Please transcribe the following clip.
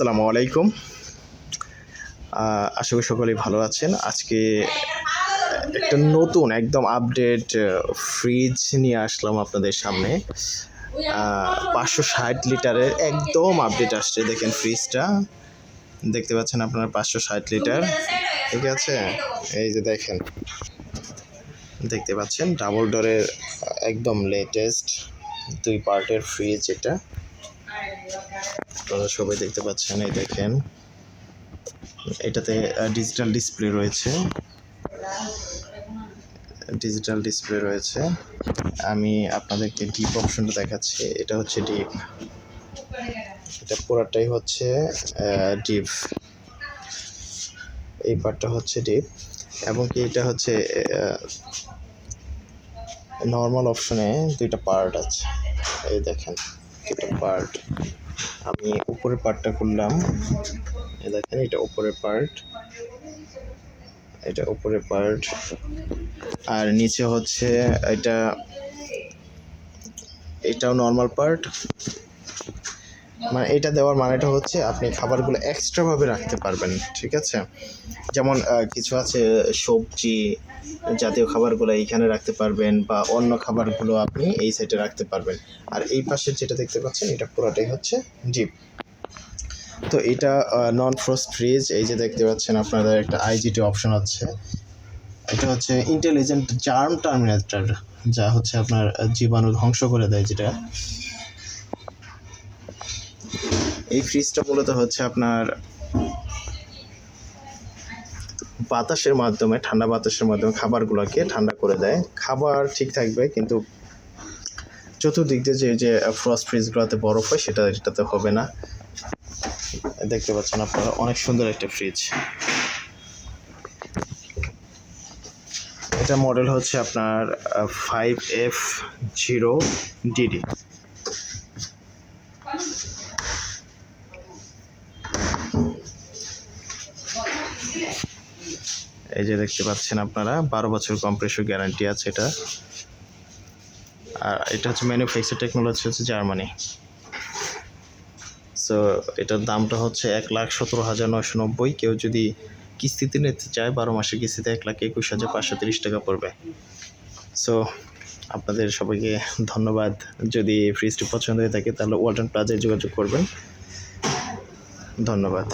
আসসালামু আলাইকুম। আশা করি সকলেই ভালো আছেন। আজকে একটা নতুন একদম আপডেট ফ্রিজ নিয়ে আসলাম আপনাদের সামনে। পাঁচশো ষাট লিটারের একদম আপডেট আসছে, দেখেন ফ্রিজটা দেখতে পাচ্ছেন আপনারা পাঁচশো ষাট লিটার। ঠিক আছে? এই যে দেখেন। দেখতে পাচ্ছেন ডাবল ডোরের একদম লেটেস্ট দুই পার্টের ফ্রিজ এটা। আপনারা সবাই দেখতে পাচ্ছেন, এই দেখেন। এটাতে ডিজিটাল ডিসপ্লে রয়েছে। ডিজিটাল ডিসপ্লে রয়েছে। আমি আপনাদেরকে ডিপ অপশনটা দেখাচ্ছি। এটা হচ্ছে ডিপ এটা পুরাটাই হচ্ছে ডিপ এই পার্টটা হচ্ছে ডিপ এবং কি এটা হচ্ছে নর্মাল অপশনে দুইটা পার্ট আছে। এই দেখেন। দুইটা পার্ট আমি উপরের পার্টটা করলাম। দেখেন, এটা উপরের পার্ট এটা উপরের পার্ট আর নিচে হচ্ছে এটা, এটাও নর্মাল পার্ট মানে এটা দেওয়ার মানেটা হচ্ছে আপনি খাবারগুলো এক্সট্রাভাবে রাখতে পারবেন, ঠিক আছে? যেমন কিছু আছে, সবজি জাতীয় খাবারগুলো এইখানে রাখতে পারবেন বা অন্য খাবারগুলো আপনি এই সাইডে রাখতে পারবেন। আর এই পাশে যেটা দেখতে পাচ্ছেন, এটা পুরোটাই হচ্ছে জিপ তো এটা নন ফ্রস্ট ফ্রিজ এই যে দেখতে পাচ্ছেন আপনাদের একটা আইজিটি অপশন আছে। এটা হচ্ছে ইন্টেলিজেন্ট জার্ম টার্মিনেটর যা হচ্ছে আপনার জীবাণু ধ্বংস করে দেয় যেটা। এই ফ্রিজটা মূলত হচ্ছে আপনার বাতাসের মাধ্যমে, ঠান্ডা বাতাসের মাধ্যমে খাবারগুলোকে ঠান্ডা করে দেয়। খাবার ঠিক থাকবে, কিন্তু চতুর্দিক দিয়ে যে ফ্রস্ট ফ্রিজগুলোতে বরফ হয়, সেটা এটাতে হবে না। দেখতে পাচ্ছেন আপনারা, অনেক সুন্দর একটা ফ্রিজ এটা মডেল হচ্ছে আপনার ফাইভ এফ জিরো ডিডি এই যে দেখতে পাচ্ছেন আপনারা, বারো বছর কম্প্রেসর গ্যারান্টি আছে এটা। আর এটা হচ্ছে ম্যানুফ্যাকচার টেকনোলজি হচ্ছে জার্মানি। সো এটার দামটা হচ্ছে এক লাখ সতেরো হাজার নয়শো নব্বই। কেউ যদি কিস্তিতে নিতে চায়, বারো মাসের কিস্তিতে এক লাখ একুশ হাজার পাঁচশো তিরিশ টাকা পড়বে। সো আপনাদের সবাইকে ধন্যবাদ। যদি ফ্রিজটি পছন্দ হয়ে থাকে, তাহলে ওয়ালটন প্লাজায় যোগাযোগ করবেন। ধন্যবাদ।